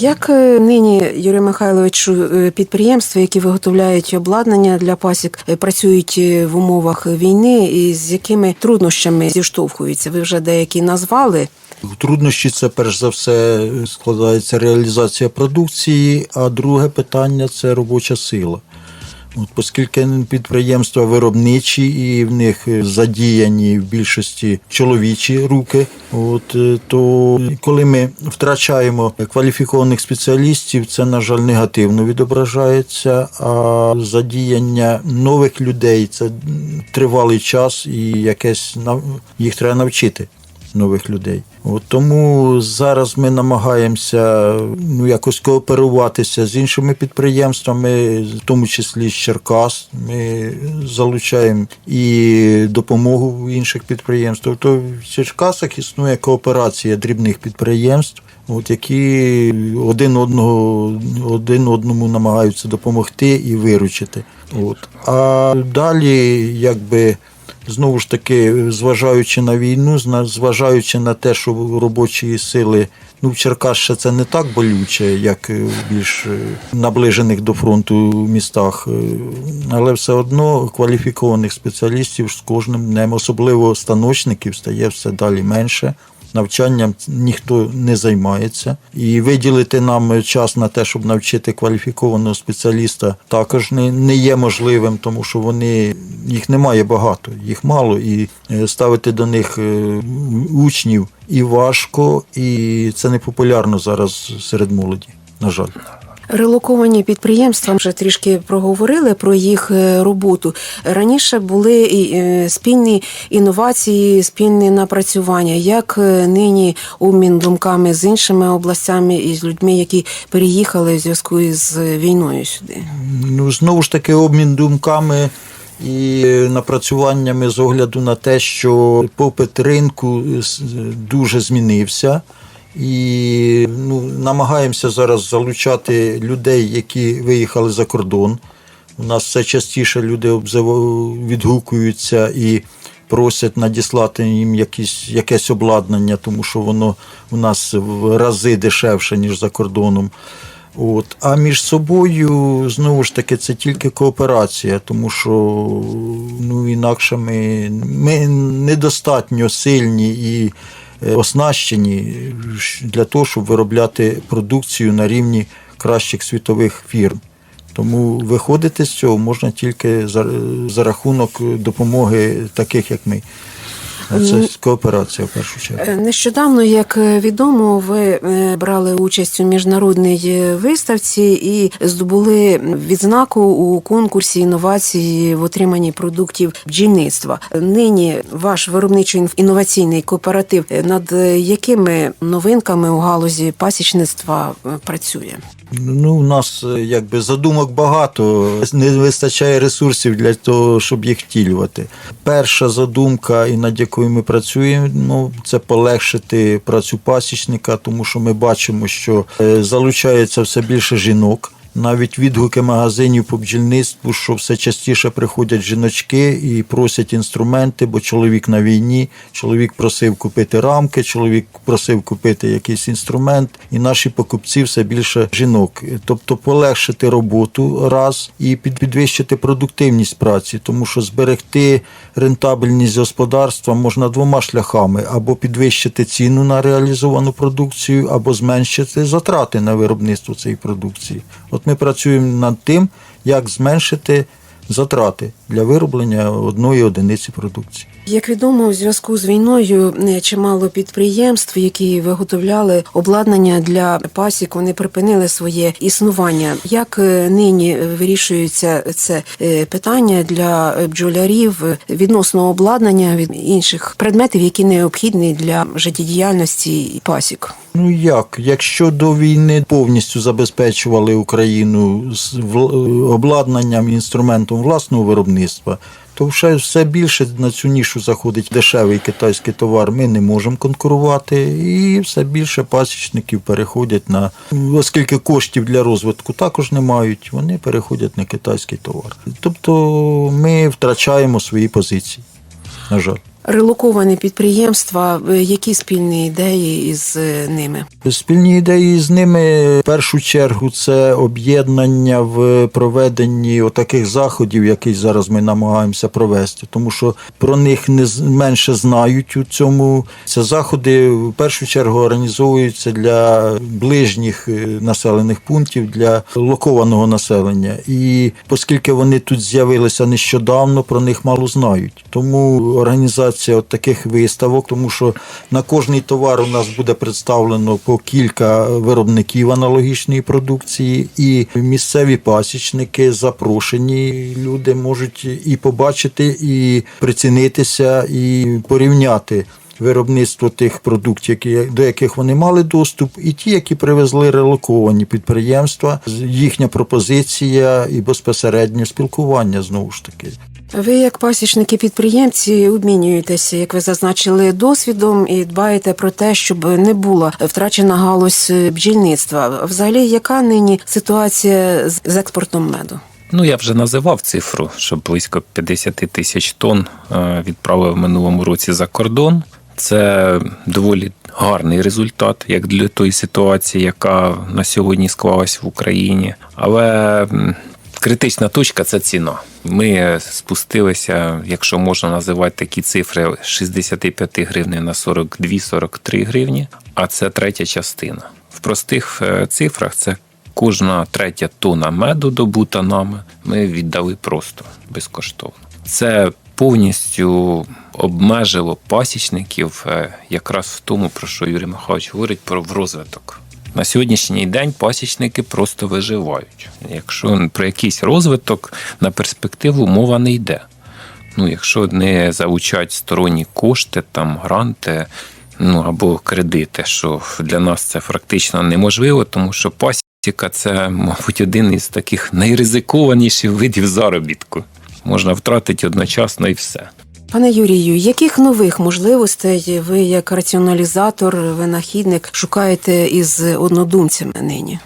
Як е, нині, Юрій Михайлович, е, підприємства, які виготовляють обладнання для пасік, е, працюють в умовах війни, і з якими труднощами зіштовхуються? Ви вже деякі назвали. Труднощі це перш за все складається реалізація продукції, а друге питання це робоча сила. От, оскільки підприємства виробничі і в них задіяні в більшості чоловічі руки, от, е, то коли ми втрачаємо кваліфікованих спеціалістів, це, на жаль, негативно відображається. А задіяння нових людей це тривалий час і якесь їх треба навчити нових людей. От тому зараз ми намагаємося ну якось кооперуватися з іншими підприємствами, в тому числі з Черкас. Ми залучаємо і допомогу інших підприємств. Тобто в Черкасах існує кооперація дрібних підприємств. От які один одного один одному намагаються допомогти і виручити. От. А далі, якби Знову ж таки, зважаючи на війну, зважаючи на те, що робочі сили ну, в Черкас ще це не так болюче, як е, в більш е, наближених до фронту містах, е, але все одно кваліфікованих спеціалістів з кожним днем, особливо станочників, стає все далі менше. Навчанням ніхто не займається, і виділити нам час на те, щоб навчити кваліфікованого спеціаліста, також не, не є можливим, тому що вони їх немає багато, їх мало, і е, ставити до них е, учнів і важко, і це не популярно зараз серед молоді. На жаль. Релоковані підприємства вже трішки проговорили про їх е, роботу. Раніше були е, спільні інновації, спільні напрацювання. Як е, нині обмін думками з іншими областями і з людьми, які переїхали в зв'язку з війною сюди? Ну, знову ж таки, обмін думками і напрацюваннями з огляду на те, що попит ринку дуже змінився. І ну, намагаємося зараз залучати людей, які виїхали за кордон. У нас все частіше люди відгукуються і просять надіслати їм якісь, якесь обладнання, тому що воно у нас в рази дешевше, ніж за кордоном. От. А між собою, знову ж таки, це тільки кооперація, тому що ну, інакше ми, ми недостатньо сильні і оснащені для того, щоб виробляти продукцію на рівні кращих світових фірм. Тому виходити з цього можна тільки за, за рахунок допомоги таких, як ми. А це кооперація в першу чергу. Е, Нещодавно, як відомо, ви е, брали участь у міжнародній виставці і здобули відзнаку у конкурсі інновації в отриманні продуктів бджільництва. Нині ваш виробничо-інноваційний кооператив е, над якими новинками у галузі пасічництва працює? Ну, у нас е, якби задумок багато, не вистачає ресурсів для того, щоб їх втілювати. Перша задумка, і над якою ми працюємо, ну, це полегшити працю пасічника, тому що ми бачимо, що е, залучається все більше жінок. Навіть відгуки магазинів по бджільництву, що все частіше приходять жіночки і просять інструменти, бо чоловік на війні, чоловік просив купити рамки, чоловік просив купити якийсь інструмент, і наші покупці все більше жінок. Тобто полегшити роботу раз і підвищити продуктивність праці, тому що зберегти рентабельність господарства можна двома шляхами: або підвищити ціну на реалізовану продукцію, або зменшити затрати на виробництво цієї продукції. От ми працюємо над тим, як зменшити затрати для вироблення одної одиниці продукції. Як відомо, у зв'язку з війною е, чимало підприємств, які виготовляли обладнання для пасік, вони припинили своє існування. Як е, нині вирішується це е, питання для бджолярів відносно обладнання від інших предметів, які необхідні для життєдіяльності пасік? Ну як, якщо до війни повністю забезпечували Україну з обладнанням інструментом власного виробництва, то вже все більше на цю нішу заходить дешевий китайський товар. Ми не можемо конкурувати, і все більше пасічників переходять на оскільки коштів для розвитку також не мають, вони переходять на китайський товар. Тобто ми втрачаємо свої позиції. На жаль. Релоковані підприємства, е, які спільні ідеї із е, ними? Спільні ідеї з ними в першу чергу це об'єднання в проведенні отаких заходів, які зараз ми намагаємося провести, тому що про них не менше знають у цьому. Це заходи в першу чергу організовуються для ближніх е, населених пунктів, для локованого населення. І оскільки вони тут з'явилися нещодавно, про них мало знають. Тому організація от таких виставок, тому що на кожний товар у нас буде представлено по кілька виробників аналогічної продукції, і місцеві пасічники запрошені. Люди можуть і побачити, і прицінитися, і порівняти. Виробництво тих продуктів, які, до яких вони мали доступ, і ті, які привезли релоковані підприємства, їхня пропозиція і безпосереднє спілкування знову ж таки. Ви, як пасічники-підприємці, обмінюєтеся, як ви зазначили, досвідом і дбаєте про те, щоб не була втрачена галузь бджільництва. Взагалі, яка нині ситуація з експортом меду? Ну, я вже називав цифру, що близько 50 тисяч тонн е, відправив в минулому році за кордон. Це доволі гарний результат, як для тої ситуації, яка на сьогодні склалась в Україні. Але критична точка це ціна. Ми спустилися, якщо можна називати такі цифри, з 65 гривень на 42-43 гривні, а це третя частина. В простих е, цифрах це кожна третя тонна меду добута нами ми віддали просто безкоштовно. Це повністю обмежило пасічників е, якраз в тому, про що Юрій Михайлович говорить про в розвиток. На сьогоднішній день пасічники просто виживають. Якщо про якийсь розвиток на перспективу мова не йде. Ну, якщо не залучать сторонні кошти, там гранти, ну або кредити, що для нас це практично неможливо, тому що пасіка це, мабуть, один із таких найризикованіших видів заробітку. Можна втратити одночасно і все. Пане Юрію, яких нових можливостей ви, як раціоналізатор, винахідник, шукаєте із однодумцями нині?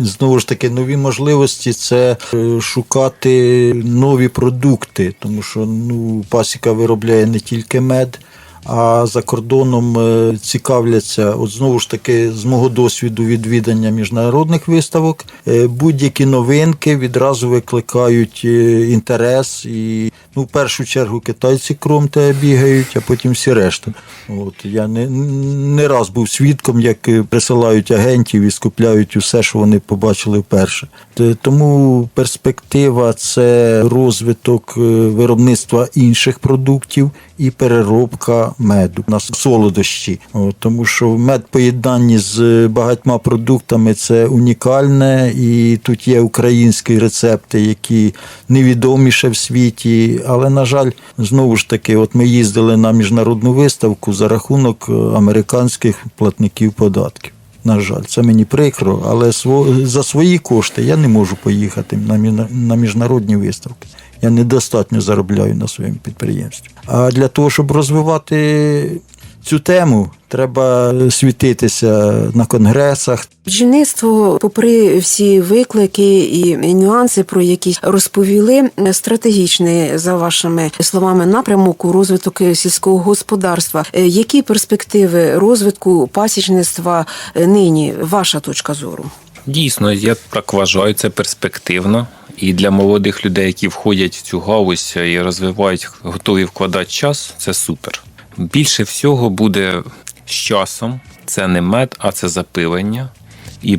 Знову ж таки, нові можливості це е, шукати нові продукти, тому що ну, пасіка виробляє не тільки мед, а за кордоном е, цікавляться, от знову ж таки, з мого досвіду відвідання міжнародних виставок, е, будь-які новинки відразу викликають е, інтерес. І ну, в першу чергу китайці кром те бігають, а потім всі решта. От я не, не раз був свідком, як присилають агентів і скупляють усе, що вони побачили вперше. Тому перспектива це розвиток виробництва інших продуктів і переробка меду на солодощі. Тому що мед поєднанні з багатьма продуктами це унікальне, і тут є українські рецепти, які невідоміше в світі. Але, на жаль, знову ж таки, от ми їздили на міжнародну виставку за рахунок е, американських платників податків. На жаль, це мені прикро, але за свої кошти я не можу поїхати на міжнародні виставки. Я недостатньо заробляю на своєму підприємстві. А для того, щоб розвивати цю тему, треба світитися на конгресах, Бджільництво, попри всі виклики і нюанси, про які розповіли, стратегічний за вашими словами напрямок у розвиток сільського господарства. Які перспективи розвитку пасічництва нині? Ваша точка зору? Дійсно, я так вважаю, це перспективно. І для молодих людей, які входять в цю галузь і розвивають, готові вкладати час, це супер. Більше всього буде з часом. Це не мед, а це запилення і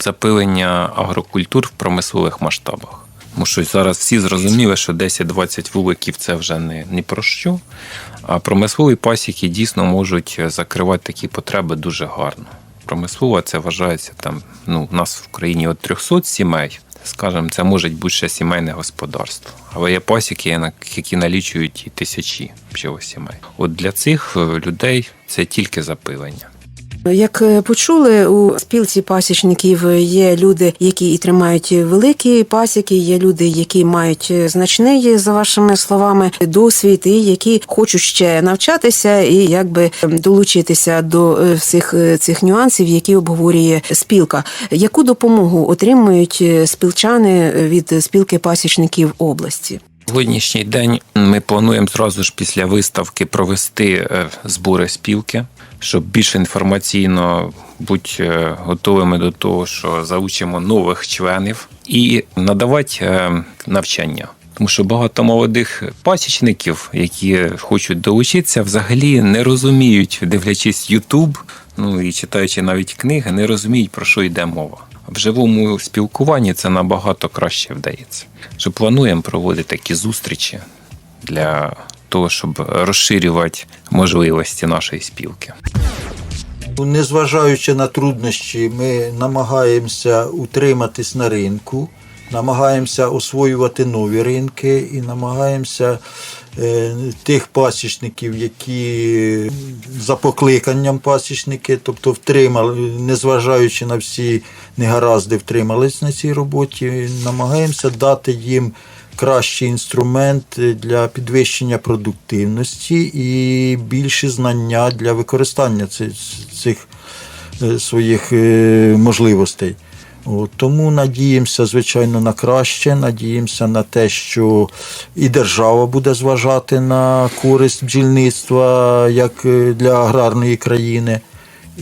запилення агрокультур в промислових масштабах. Тому що зараз всі зрозуміли, що 10-20 вуликів це вже не, не про що. А промислові пасіки дійсно можуть закривати такі потреби дуже гарно. Промислова це вважається там. Ну, у нас в Україні от 300 сімей. Скажімо, це може бути ще сімейне господарство. Але є пасіки, які налічують і тисячі сімей. От для цих е, людей це тільки запилення. Як е, почули, у спілці пасічників є люди, які і тримають великі пасіки, є люди, які мають значний, за вашими словами, досвід, і які хочуть ще навчатися і якби долучитися до е, всіх е, цих нюансів, які обговорює спілка. Яку допомогу отримують е, спілчани від спілки пасічників області? Сьогоднішній день ми плануємо зразу ж після виставки провести е, збори спілки, щоб більш інформаційно бути е, готовими до того, що заучимо нових членів і надавати е, навчання. Тому що багато молодих пасічників, які хочуть долучитися, взагалі не розуміють, дивлячись Ютуб, ну і читаючи навіть книги, не розуміють про що йде мова. В живому спілкуванні це набагато краще вдається. Що плануємо проводити такі зустрічі для того, щоб розширювати можливості нашої спілки. Незважаючи на труднощі, ми намагаємося утриматись на ринку, намагаємося освоювати нові ринки і намагаємося е, тих пасічників, які за покликанням пасічники, тобто втримали, незважаючи на всі негаразди, втримались на цій роботі, намагаємося дати їм кращий інструмент для підвищення продуктивності і більші знання для використання цих, е, своїх е, можливостей. Тому надіємося, звичайно, на краще, надіємося на те, що і держава буде зважати на користь бджільництва як е, для аграрної країни.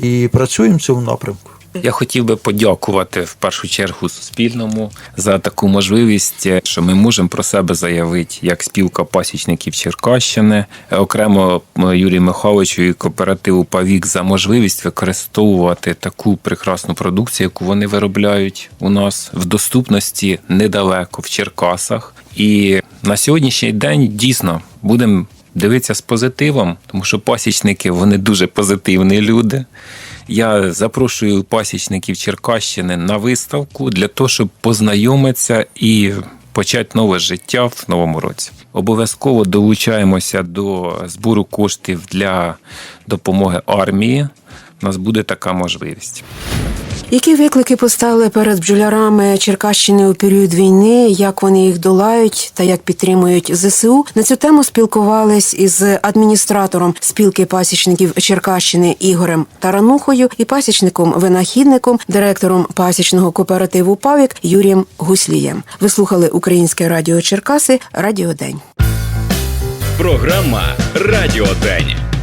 І працюємо в цьому напрямку. Я хотів би подякувати в першу чергу Суспільному за таку можливість, що ми можемо про себе заявити як спілка пасічників Черкащини, окремо Юрію Михайловичу і кооперативу Павік за можливість використовувати таку прекрасну продукцію, яку вони виробляють у нас в доступності недалеко в Черкасах. І на сьогоднішній день дійсно будемо дивитися з позитивом, тому що пасічники вони дуже позитивні люди. Я запрошую пасічників Черкащини на виставку для того, щоб познайомитися і почати нове життя в новому році. Обов'язково долучаємося до збору коштів для допомоги армії. У нас буде така можливість. Які виклики постали перед бджолярами Черкащини у період війни, як вони їх долають та як підтримують ЗСУ? На цю тему спілкувались із адміністратором спілки пасічників Черкащини Ігорем Таранухою і пасічником-винахідником, директором пасічного кооперативу Павік Юрієм Гуслієм. Ви слухали Українське радіо Черкаси Радіодень. Програма Радіодень.